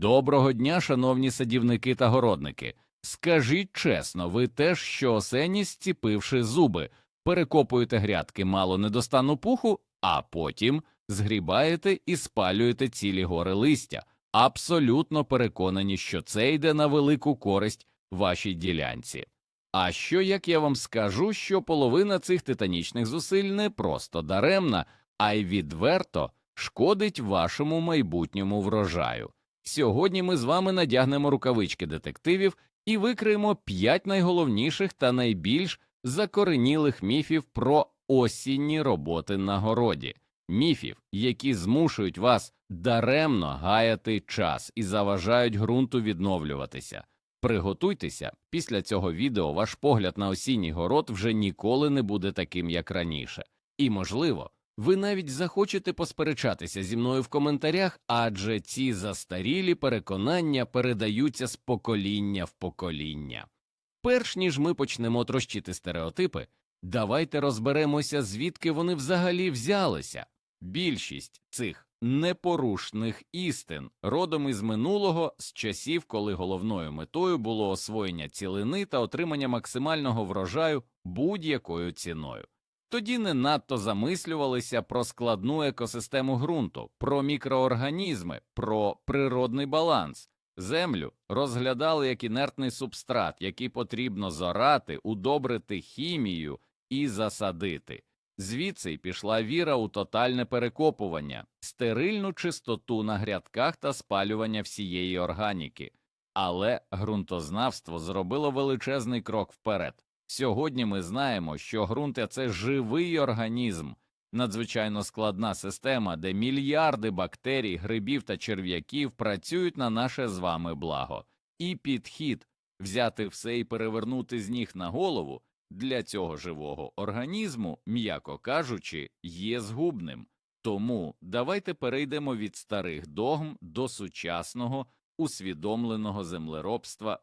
Доброго дня, шановні садівники та городники. Скажіть чесно, ви теж щоосені, зціпивши зуби, перекопуєте грядки мало недостану пуху, а потім згрібаєте і спалюєте цілі гори листя, абсолютно переконані, що це йде на велику користь вашій ділянці. А що як я вам скажу, що половина цих титанічних зусиль не просто даремна, а й відверто шкодить вашому майбутньому врожаю. Сьогодні ми з вами надягнемо рукавички детективів і викриємо п'ять найголовніших та найбільш закоренілих міфів про осінні роботи на городі, міфів, які змушують вас даремно гаяти час і заважають ґрунту відновлюватися. Приготуйтеся, після цього відео ваш погляд на осінній город вже ніколи не буде таким, як раніше. І, можливо, ви навіть захочете посперечатися зі мною в коментарях, адже ці застарілі переконання передаються з покоління в покоління. Перш ніж ми почнемо трощити стереотипи, давайте розберемося, звідки вони взагалі взялися. Більшість цих непорушних істин родом із минулого з часів, коли головною метою було освоєння цілини та отримання максимального врожаю будь-якою ціною. Тоді не надто замислювалися про складну екосистему ґрунту, про мікроорганізми, про природний баланс. Землю розглядали як інертний субстрат, який потрібно зорати, удобрити хімією і засадити. Звідси пішла віра у тотальне перекопування, стерильну чистоту на грядках та спалювання всієї органіки. Але ґрунтознавство зробило величезний крок вперед. Сьогодні ми знаємо, що ґрунт – це живий організм, надзвичайно складна система, де мільярди бактерій, грибів та черв'яків працюють на наше з вами благо. І підхід взяти все і перевернути з ніг на голову для цього живого організму, м'яко кажучи, є згубним. Тому давайте перейдемо від старих догм до сучасного усвідомленого землеробства.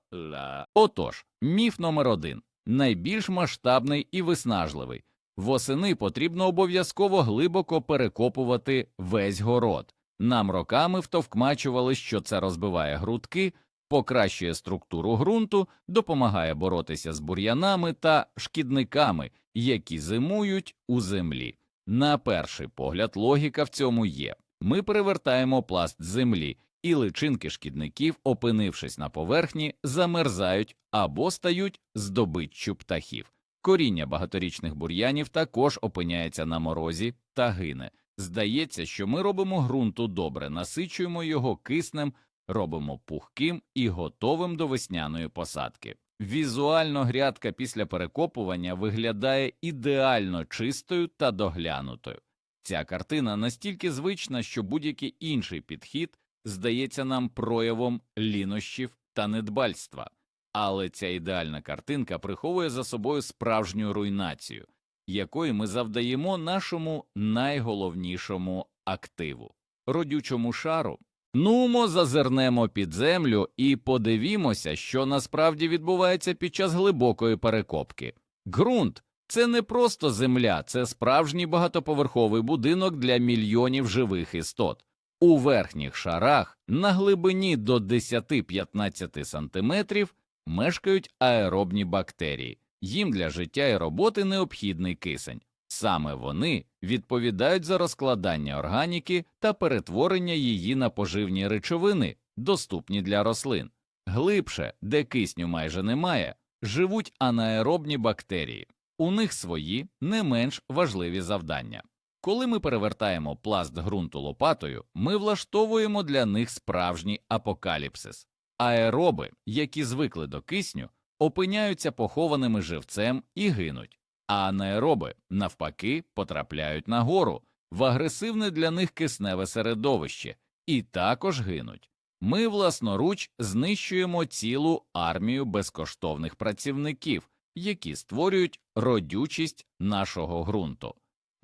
Отож, міф номер один найбільш масштабний і виснажливий. Восени потрібно обов'язково глибоко перекопувати весь город. Нам роками втовкмачували, що це розбиває грудки, покращує структуру ґрунту, допомагає боротися з бур'янами та шкідниками, які зимують у землі. На перший погляд, логіка в цьому є. Ми перевертаємо пласт землі, і личинки шкідників, опинившись на поверхні, замерзають або стають здобиччю птахів. Коріння багаторічних бур'янів також опиняється на морозі та гине. Здається, що ми робимо ґрунту добре, насичуємо його киснем, робимо пухким і готовим до весняної посадки. Візуально грядка після перекопування виглядає ідеально чистою та доглянутою. Ця картина настільки звична, що будь-який інший підхід здається нам проявом лінощів та недбальства, але ця ідеальна картинка приховує за собою справжню руйнацію, якої ми завдаємо нашому найголовнішому активу родючому шару. Нумо зазирнемо під землю і подивімося, що насправді відбувається під час глибокої перекопки. Ґрунт це не просто земля, це справжній багатоповерховий будинок для мільйонів живих істот. У верхніх шарах на глибині до 10-15 см мешкають аеробні бактерії. Їм для життя і роботи необхідний кисень. Саме вони відповідають за розкладання органіки та перетворення її на поживні речовини, доступні для рослин. Глибше, де кисню майже немає, живуть анаеробні бактерії. У них свої не менш важливі завдання. Коли ми перевертаємо пласт ґрунту лопатою, ми влаштовуємо для них справжній апокаліпсис. Аероби, які звикли до кисню, опиняються похованими живцем і гинуть, а анаероби, навпаки, потрапляють нагору в агресивне для них кисневе середовище і також гинуть. Ми власноруч знищуємо цілу армію безкоштовних працівників, які створюють родючість нашого ґрунту.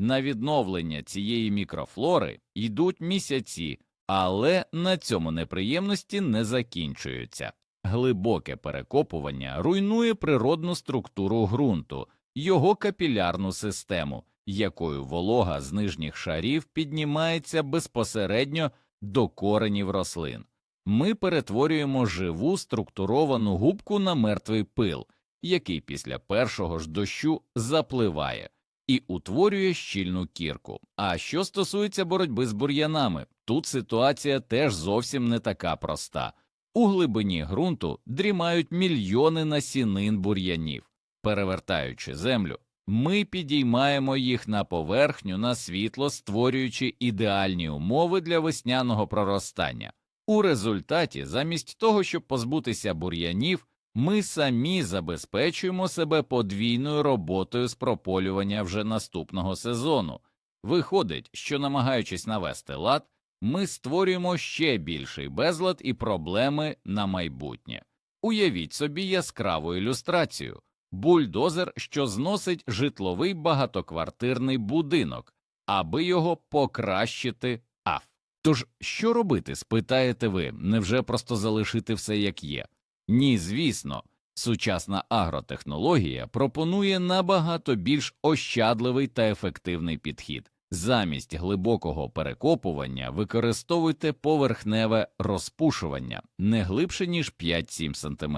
На відновлення цієї мікрофлори йдуть місяці, але на цьому неприємності не закінчуються. Глибоке перекопування руйнує природну структуру ґрунту, його капілярну систему, якою волога з нижніх шарів піднімається безпосередньо до коренів рослин. ми перетворюємо живу структуровану губку на мертвий пил, який після першого ж дощу запливає і утворює щільну кірку. А що стосується боротьби з бур'янами, тут ситуація теж зовсім не така проста. У глибині ґрунту дрімають мільйони насінин бур'янів. Перевертаючи землю, ми підіймаємо їх на поверхню на світло, створюючи ідеальні умови для весняного проростання. У результаті, замість того, щоб позбутися бур'янів, ми самі забезпечуємо себе подвійною роботою з прополювання вже наступного сезону. Виходить, що намагаючись навести лад, ми створюємо ще більший безлад і проблеми на майбутнє. Уявіть собі яскраву ілюстрацію бульдозер, що зносить житловий багатоквартирний будинок, аби його покращити аф. Тож що робити, спитаєте ви, невже просто залишити все як є? Ні, звісно, сучасна агротехнологія пропонує набагато більш ощадливий та ефективний підхід. Замість глибокого перекопування використовуйте поверхневе розпушування не глибше ніж 5-7 см.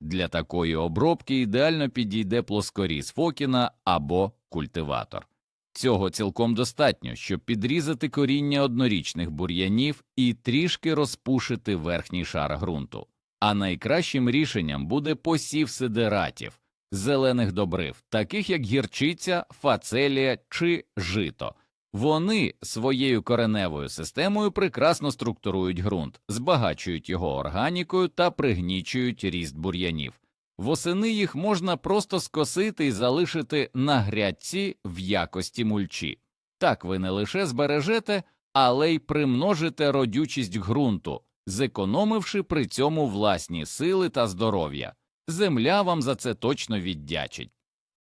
Для такої обробки ідеально підійде плоскоріз Фокіна або культиватор. Цього цілком достатньо, щоб підрізати коріння однорічних бур'янів і трішки розпушити верхній шар ґрунту. А найкращим рішенням буде посів сидератів, зелених добрив, таких як гірчиця, фацелія чи жито. Вони своєю кореневою системою прекрасно структурують ґрунт, збагачують його органікою та пригнічують ріст бур'янів. Восени їх можна просто скосити і залишити на грядці в якості мульчі. Так ви не лише збережете, але й примножите родючість ґрунту, зекономивши при цьому власні сили та здоров'я. Земля вам за це точно віддячить.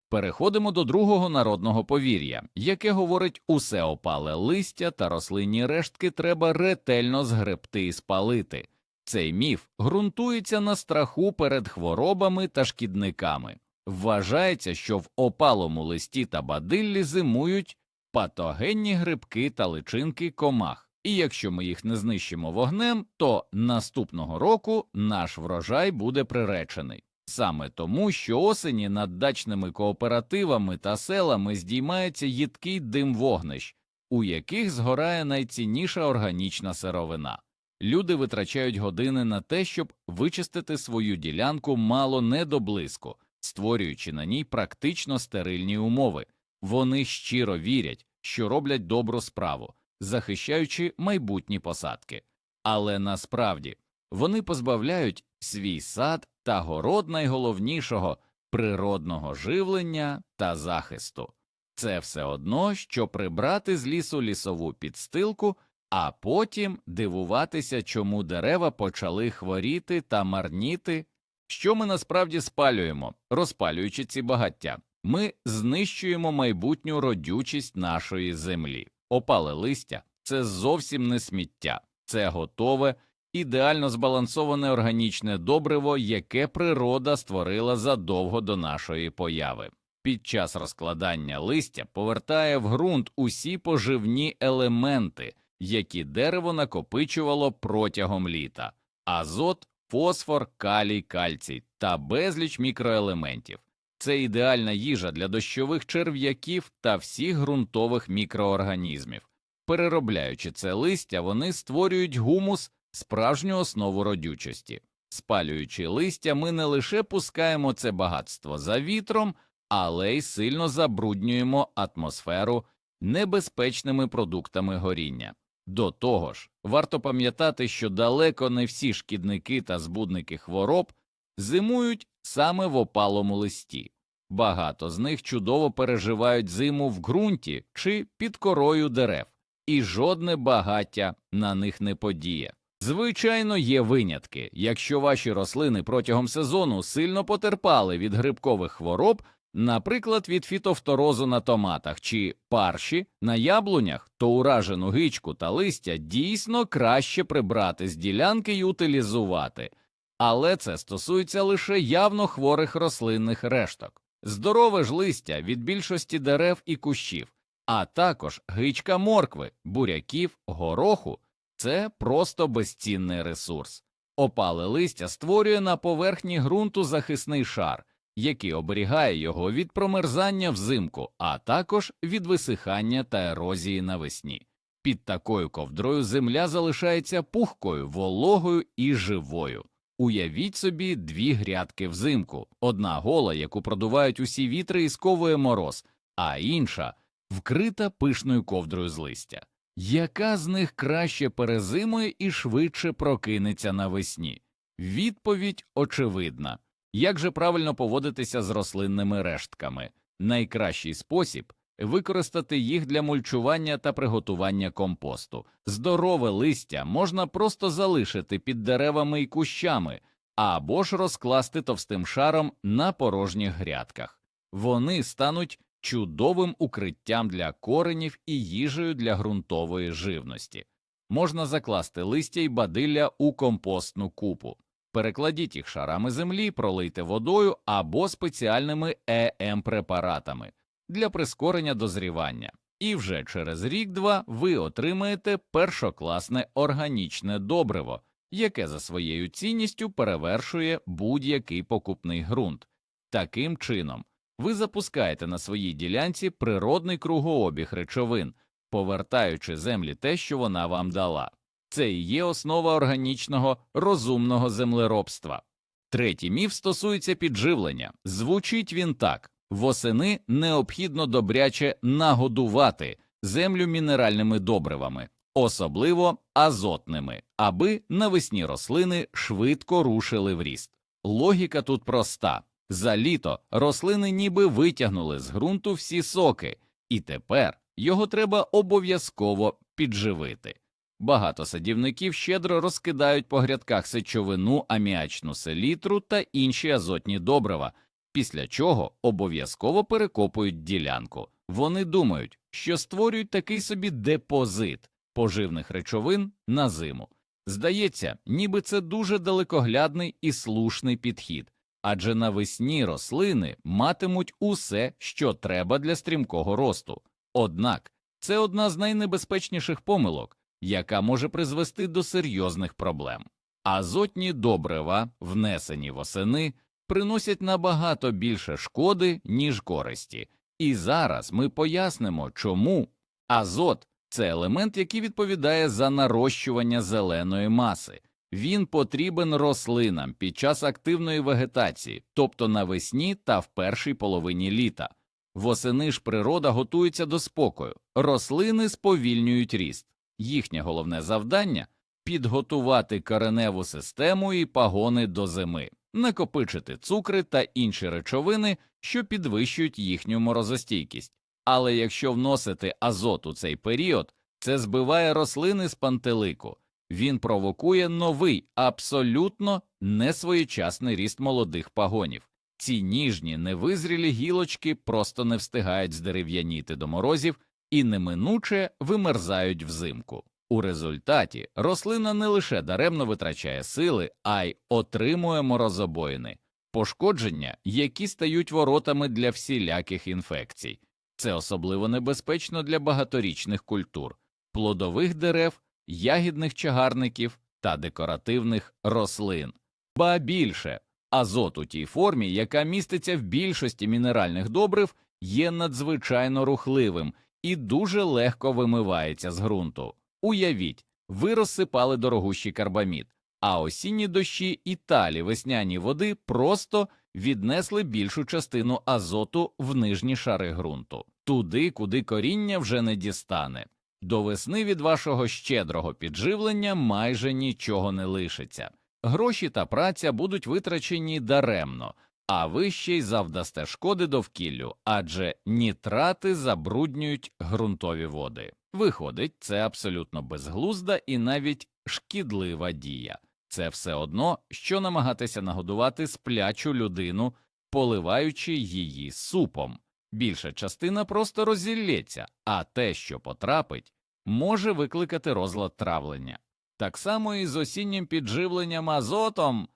Переходимо до другого народного повір'я, яке говорить усе опале листя та рослинні рештки треба ретельно згребти і спалити. Цей міф ґрунтується на страху перед хворобами та шкідниками. Вважається, що в опалому листі та бадиллі зимують патогенні грибки та личинки комах, і якщо ми їх не знищимо вогнем, то наступного року наш врожай буде приречений. Саме тому, що осені над дачними кооперативами та селами здіймається їдкий дим вогнищ, у яких згорає найцінніша органічна сировина. Люди витрачають години на те, щоб вичистити свою ділянку мало не до блиску, створюючи на ній практично стерильні умови. Вони щиро вірять, що роблять добру справу, захищаючи майбутні посадки. Але насправді вони позбавляють свій сад та город найголовнішого природного живлення та захисту. Це все одно, що прибрати з лісу лісову підстилку, а потім дивуватися, чому дерева почали хворіти та марніти. Що ми насправді спалюємо, розпалюючи ці багаття? Ми знищуємо майбутню родючість нашої землі. Опале листя це зовсім не сміття, це готове, ідеально збалансоване органічне добриво, яке природа створила задовго до нашої появи. Під час розкладання листя повертає в ґрунт усі поживні елементи, які дерево накопичувало протягом літа азот, фосфор, калій, кальцій та безліч мікроелементів. Це ідеальна їжа для дощових черв'яків та всіх ґрунтових мікроорганізмів. Переробляючи це листя, вони створюють гумус, справжню основу родючості. Спалюючи листя, ми не лише пускаємо це багатство за вітром, але й сильно забруднюємо атмосферу небезпечними продуктами горіння. До того ж, варто пам'ятати, що далеко не всі шкідники та збудники хвороб зимують саме в опалому листі. Багато з них чудово переживають зиму в ґрунті чи під корою дерев, і жодне багаття на них не подіє. Звичайно, є винятки. Якщо ваші рослини протягом сезону сильно потерпали від грибкових хвороб, наприклад, від фітофторозу на томатах чи парші на яблунях, то уражену гичку та листя дійсно краще прибрати з ділянки й утилізувати. Але це стосується лише явно хворих рослинних решток. Здорове ж листя від більшості дерев і кущів, а також гичка моркви, буряків, гороху Це просто безцінний ресурс. Опале листя створює на поверхні ґрунту захисний шар, який оберігає його від промерзання взимку, а також від висихання та ерозії навесні. Під такою ковдрою земля залишається пухкою, вологою і живою. Уявіть собі дві грядки взимку: одна гола, яку продувають усі вітри і сковує мороз, а інша вкрита пишною ковдрою з листя. Яка з них краще перезимує і швидше прокинеться навесні? Відповідь очевидна. Як же правильно поводитися з рослинними рештками? Найкращий спосіб використати їх для мульчування та приготування компосту. Здорове листя можна просто залишити під деревами і кущами, або ж розкласти товстим шаром на порожніх грядках. Вони стануть чудовим укриттям для коренів і їжею для ґрунтової живності. Можна закласти листя й бадилля у компостну купу. Перекладіть їх шарами землі, пролийте водою або спеціальними ЕМ-препаратами для прискорення дозрівання. І вже через рік-два ви отримаєте першокласне органічне добриво, яке за своєю цінністю перевершує будь-який покупний ґрунт. Таким чином, ви запускаєте на своїй ділянці природний кругообіг речовин, повертаючи землі те, що вона вам дала. Це і є основа органічного розумного землеробства. Третій міф стосується підживлення. Звучить він так восени необхідно добряче нагодувати землю мінеральними добривами, особливо азотними, аби навесні рослини швидко рушили в ріст. Логіка тут проста за літо рослини ніби витягнули з ґрунту всі соки, і тепер його треба обов'язково підживити. Багато садівників щедро розкидають по грядках сечовину, аміачну селітру та інші азотні добрива, після чого обов'язково перекопують ділянку. Вони думають, що створюють такий собі депозит поживних речовин на зиму. Здається, ніби це дуже далекоглядний і слушний підхід, адже навесні рослини матимуть усе, що треба для стрімкого росту. Однак це одна з найнебезпечніших помилок, яка може призвести до серйозних проблем. Азотні добрива, внесені восени, приносять набагато більше шкоди, ніж користі. І зараз ми пояснимо, чому азот це елемент, який відповідає за нарощування зеленої маси. Він потрібен рослинам під час активної вегетації, тобто навесні та в першій половині літа. Восени ж природа готується до спокою, рослини сповільнюють ріст. Їхнє головне завдання підготувати кореневу систему і пагони до зими, накопичити цукри та інші речовини, що підвищують їхню морозостійкість. Але якщо вносити азот у цей період, це збиває рослини з пантелику, він провокує новий, абсолютно несвоєчасний ріст молодих пагонів. Ці ніжні, невизрілі гілочки просто не встигають здерев'яніти до морозів і неминуче вимерзають взимку. У результаті рослина не лише даремно витрачає сили, а й отримує морозобоїни, пошкодження, які стають воротами для всіляких інфекцій. Це особливо небезпечно для багаторічних культур, плодових дерев, ягідних чагарників та декоративних рослин. Ба більше азот у тій формі, яка міститься в більшості мінеральних добрив, є надзвичайно рухливим і дуже легко вимивається з ґрунту. Уявіть, ви розсипали дорогущий карбамід, а осінні дощі і талі весняні води просто віднесли більшу частину азоту в нижні шари ґрунту, туди, куди коріння вже не дістане. До весни від вашого щедрого підживлення майже нічого не лишиться. Гроші та праця будуть витрачені даремно, а ви ще й завдасте шкоди довкіллю, адже нітрати забруднюють ґрунтові води. Виходить, це абсолютно безглузда і навіть шкідлива дія. Це все одно, що намагатися нагодувати сплячу людину, поливаючи її супом. Більша частина просто розілється, а те, що потрапить, може викликати розлад травлення. Так само і з осіннім підживленням азотом.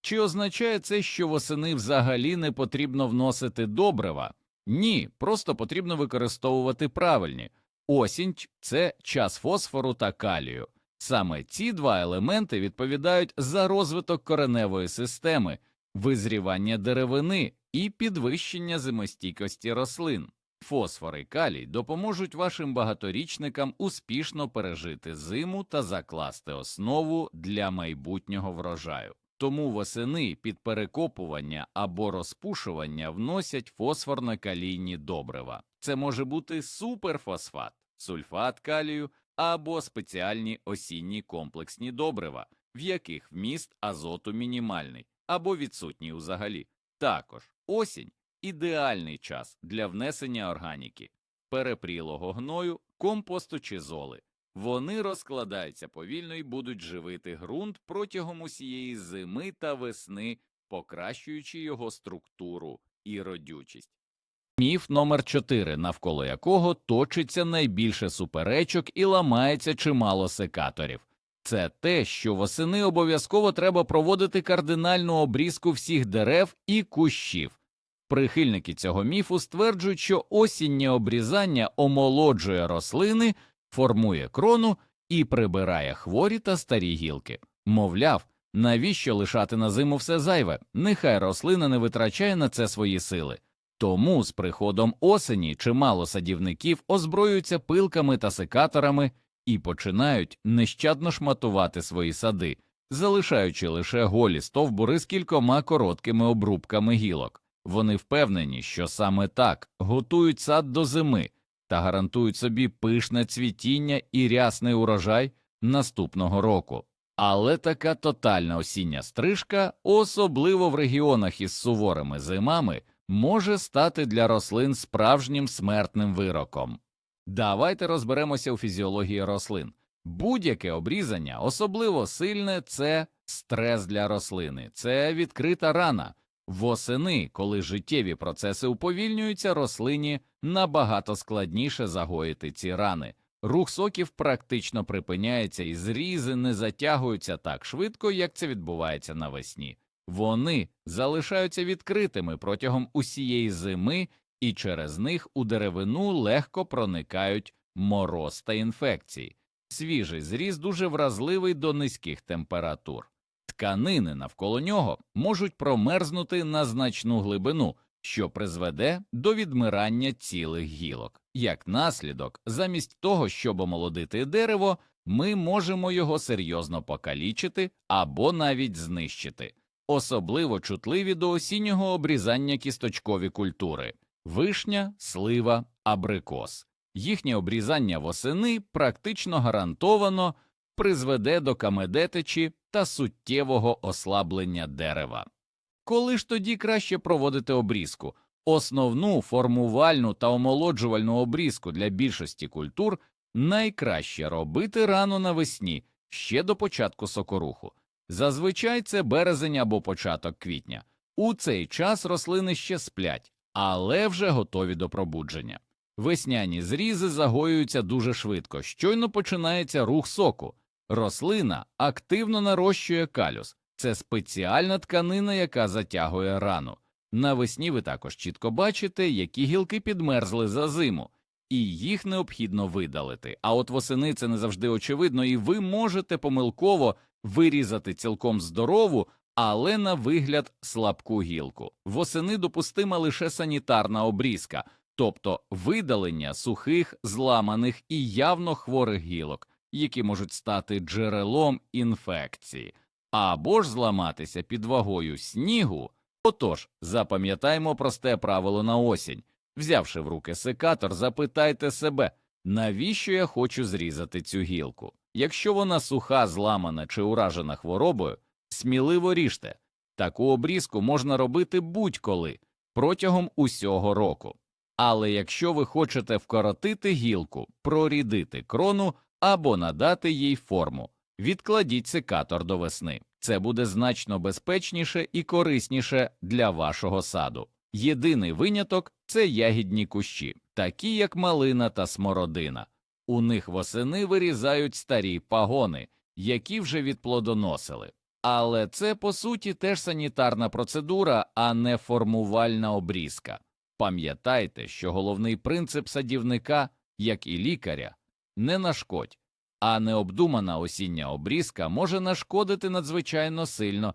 Чи означає це, що восени взагалі не потрібно вносити добрива? Ні, просто потрібно використовувати правильні. Осінь це час фосфору та калію. Саме ці два елементи відповідають за розвиток кореневої системи, визрівання деревини і підвищення зимостійкості рослин. Фосфор і калій допоможуть вашим багаторічникам успішно пережити зиму та закласти основу для майбутнього врожаю. Тому восени під перекопування або розпушування вносять фосфорно-калійні добрива. Це може бути суперфосфат, сульфат калію або спеціальні осінні комплексні добрива, в яких вміст азоту мінімальний або відсутній взагалі. Також осінь ідеальний час для внесення органіки, перепрілого гною, компосту чи золи. Вони розкладаються повільно і будуть живити ґрунт протягом усієї зими та весни, покращуючи його структуру і родючість. Міф номер 4 навколо якого точиться найбільше суперечок і ламається чимало секаторів. Це те, що восени обов'язково треба проводити кардинальну обрізку всіх дерев і кущів. Прихильники цього міфу стверджують, що осіннє обрізання омолоджує рослини, формує крону і прибирає хворі та старі гілки. Мовляв, навіщо лишати на зиму все зайве? Нехай рослина не витрачає на це свої сили. Тому з приходом осені чимало садівників озброюються пилками та секаторами і починають нещадно шматувати свої сади, залишаючи лише голі стовбури з кількома короткими обрубками гілок. Вони впевнені, що саме так готують сад до зими та гарантують собі пишне цвітіння і рясний урожай наступного року. Але така тотальна осіння стрижка, особливо в регіонах із суворими зимами, може стати для рослин справжнім смертним вироком. Давайте розберемося у фізіології рослин. Будь-яке обрізання, особливо сильне, це стрес для рослини, це відкрита рана. Восени, коли життєві процеси уповільнюються, рослині набагато складніше загоїти ці рани. Рух соків практично припиняється і зрізи не затягуються так швидко, як це відбувається навесні. Вони залишаються відкритими протягом усієї зими, і через них у деревину легко проникають мороз та інфекції. Свіжий зріз дуже вразливий до низьких температур. Тканини навколо нього можуть промерзнути на значну глибину, що призведе до відмирання цілих гілок. Як наслідок, замість того, щоб омолодити дерево, ми можемо його серйозно покалічити або навіть знищити. Особливо чутливі до осіннього обрізання кісточкові культури вишня, слива, абрикос. Їхнє обрізання восени практично гарантовано призведе до камедетичі та суттєвого ослаблення дерева. Коли ж тоді краще проводити обрізку? Основну формувальну та омолоджувальну обрізку для більшості культур найкраще робити рано навесні, ще до початку сокоруху. Зазвичай це березень або початок квітня. У цей час рослини ще сплять, але вже готові до пробудження. Весняні зрізи загоюються дуже швидко, щойно починається рух соку. Рослина активно нарощує калюс. Це спеціальна тканина, яка затягує рану. Навесні ви також чітко бачите, які гілки підмерзли за зиму, і їх необхідно видалити. А от восени це не завжди очевидно, і ви можете помилково вирізати цілком здорову, але на вигляд слабку гілку. Восени допустима лише санітарна обрізка, тобто видалення сухих, зламаних і явно хворих гілок, які можуть стати джерелом інфекції, або ж зламатися під вагою снігу. Отож, запам'ятаймо просте правило на осінь. Взявши в руки секатор, запитайте себе, навіщо я хочу зрізати цю гілку. Якщо вона суха, зламана чи уражена хворобою, сміливо ріжте. Таку обрізку можна робити будь-коли протягом усього року. Але якщо ви хочете вкоротити гілку, прорідити крону або надати їй форму, відкладіть секатор до весни. Це буде значно безпечніше і корисніше для вашого саду. Єдиний виняток це ягідні кущі, такі як малина та смородина. У них восени вирізають старі пагони, які вже відплодоносили. Але це по суті теж санітарна процедура, а не формувальна обрізка. Пам'ятайте, що головний принцип садівника, як і лікаря, не нашкодь, а необдумана осіння обрізка може нашкодити надзвичайно сильно.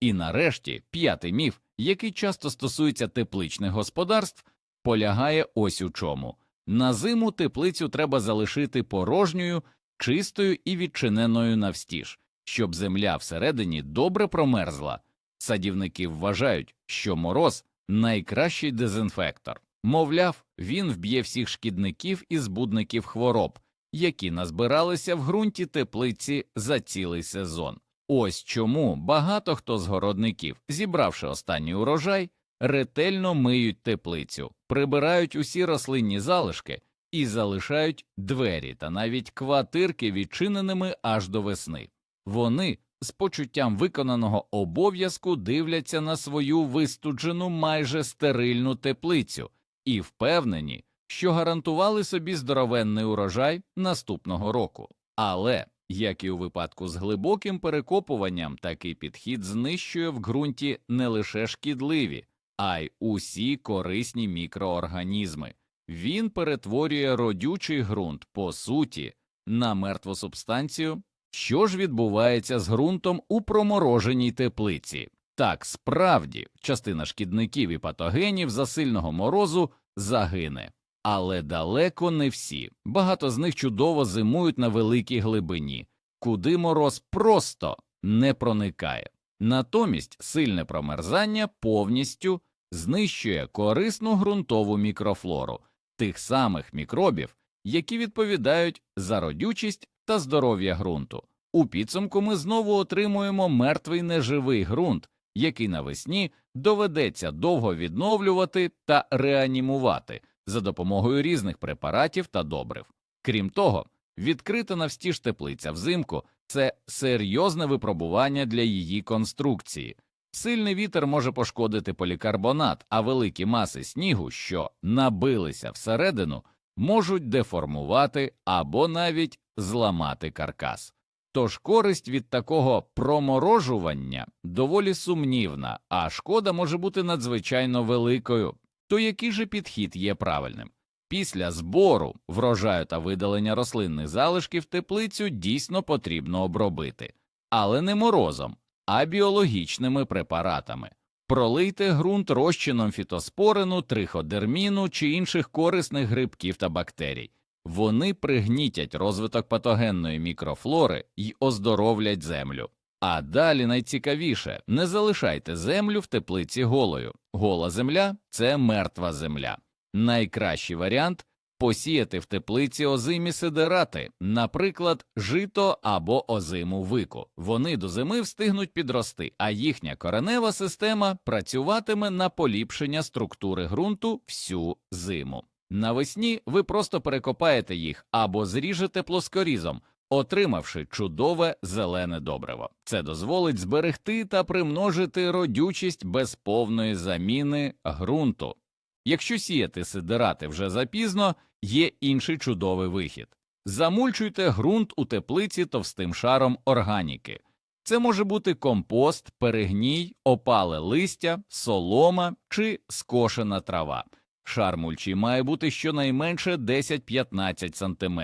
І нарешті п'ятий міф, який часто стосується тепличних господарств, полягає ось у чому. На зиму теплицю треба залишити порожньою, чистою і відчиненою навстіж, щоб земля всередині добре промерзла. Садівники вважають, що мороз найкращий дезінфектор. Мовляв, він вб'є всіх шкідників і збудників хвороб, які назбиралися в ґрунті теплиці за цілий сезон. Ось чому багато хто з городників, зібравши останній урожай, ретельно миють теплицю, прибирають усі рослинні залишки і залишають двері та навіть квартирки відчиненими аж до весни. Вони з почуттям виконаного обов'язку дивляться на свою вистуджену майже стерильну теплицю і впевнені, що гарантували собі здоровенний урожай наступного року. Але, як і у випадку з глибоким перекопуванням, такий підхід знищує в ґрунті не лише шкідливі, а й усі корисні мікроорганізми. Він перетворює родючий ґрунт по суті на мертву субстанцію. Що ж відбувається з ґрунтом у промороженій теплиці? Так, справді, частина шкідників і патогенів за сильного морозу загине, але далеко не всі. Багато з них чудово зимують на великій глибині, куди мороз просто не проникає. Натомість сильне промерзання повністю знищує корисну ґрунтову мікрофлору тих самих мікробів, які відповідають за родючість та здоров'я ґрунту. У підсумку ми знову отримуємо мертвий неживий ґрунт, який навесні доведеться довго відновлювати та реанімувати за допомогою різних препаратів та добрив. Крім того, відкрита навстіж теплиця взимку це серйозне випробування для її конструкції. Сильний вітер може пошкодити полікарбонат, а великі маси снігу, що набилися всередину, можуть деформувати або навіть зламати каркас. Тож користь від такого проморожування доволі сумнівна, а шкода може бути надзвичайно великою. То який же підхід є правильним? Після збору врожаю та видалення рослинних залишків теплицю дійсно потрібно обробити, але не морозом, а біологічними препаратами. Пролийте ґрунт розчином фітоспорину, триходерміну чи інших корисних грибків та бактерій. Вони пригнітять розвиток патогенної мікрофлори й оздоровлять землю. А далі найцікавіше не залишайте землю в теплиці голою. Гола земля це мертва земля. Найкращий варіант посіяти в теплиці озимі сидерати, наприклад, жито або озиму вику. Вони до зими встигнуть підрости, а їхня коренева система працюватиме на поліпшення структури ґрунту всю зиму. Навесні ви просто перекопаєте їх або зріжете плоскорізом, отримавши чудове зелене добриво. Це дозволить зберегти та примножити родючість без повної заміни ґрунту. Якщо сіяти сидирати вже запізно, є інший чудовий вихід. Замульчуйте ґрунт у теплиці товстим шаром органіки. Це може бути компост, перегній, опале листя, солома чи скошена трава. Шар мульчі має бути щонайменше 10-15 см.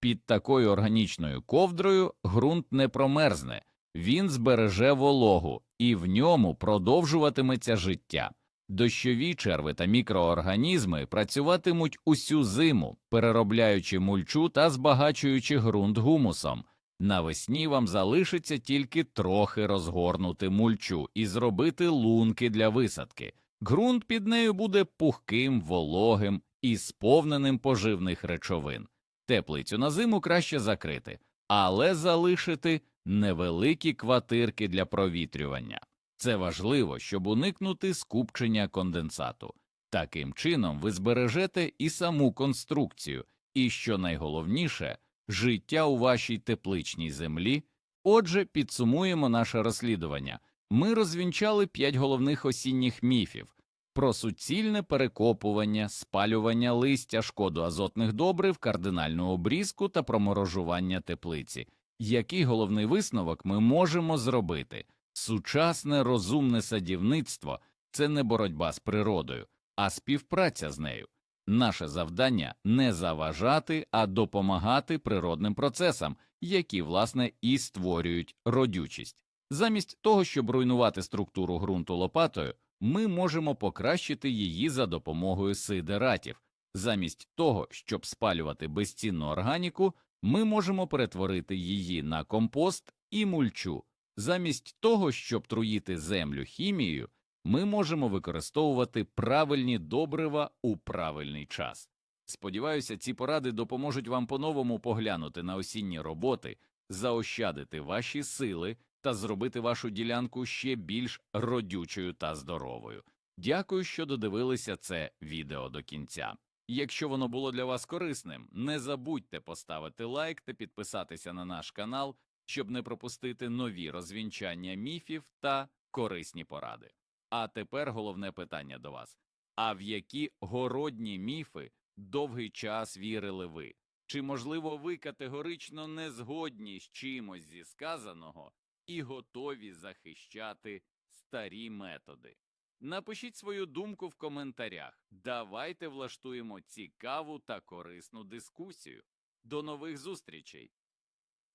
Під такою органічною ковдрою ґрунт не промерзне, він збереже вологу і в ньому продовжуватиметься життя. Дощові черви та мікроорганізми працюватимуть усю зиму, переробляючи мульчу та збагачуючи ґрунт гумусом. Навесні вам залишиться тільки трохи розгорнути мульчу і зробити лунки для висадки. Ґрунт під нею буде пухким, вологим і сповненим поживних речовин. Теплицю на зиму краще закрити, але залишити невеликі квартирки для провітрювання. Це важливо, щоб уникнути скупчення конденсату. Таким чином ви збережете і саму конструкцію, і, що найголовніше, життя у вашій тепличній землі. Отже, підсумуємо наше розслідування. Ми розвінчали п'ять головних осінніх міфів про суцільне перекопування, спалювання листя, шкоду азотних добрив, кардинальну обрізку та проморожування теплиці. Який головний висновок ми можемо зробити? Сучасне розумне садівництво це не боротьба з природою, а співпраця з нею. Наше завдання не заважати, а допомагати природним процесам, які, власне, і створюють родючість. Замість того, щоб руйнувати структуру ґрунту лопатою, ми можемо покращити її за допомогою сидератів. Замість того, щоб спалювати безцінну органіку, ми можемо перетворити її на компост і мульчу. Замість того, щоб труїти землю хімією, ми можемо використовувати правильні добрива у правильний час. Сподіваюся, ці поради допоможуть вам по-новому поглянути на осінні роботи, заощадити ваші сили та зробити вашу ділянку ще більш родючою та здоровою. Дякую, що додивилися це відео до кінця. Якщо воно було для вас корисним, не забудьте поставити лайк та підписатися на наш канал, щоб не пропустити нові розвінчання міфів та корисні поради. А тепер головне питання до вас: а в які городні міфи довгий час вірили ви? Чи, можливо, ви категорично не згодні з чимось зі сказаного і готові захищати старі методи? Напишіть свою думку в коментарях. Давайте влаштуємо цікаву та корисну дискусію. До нових зустрічей!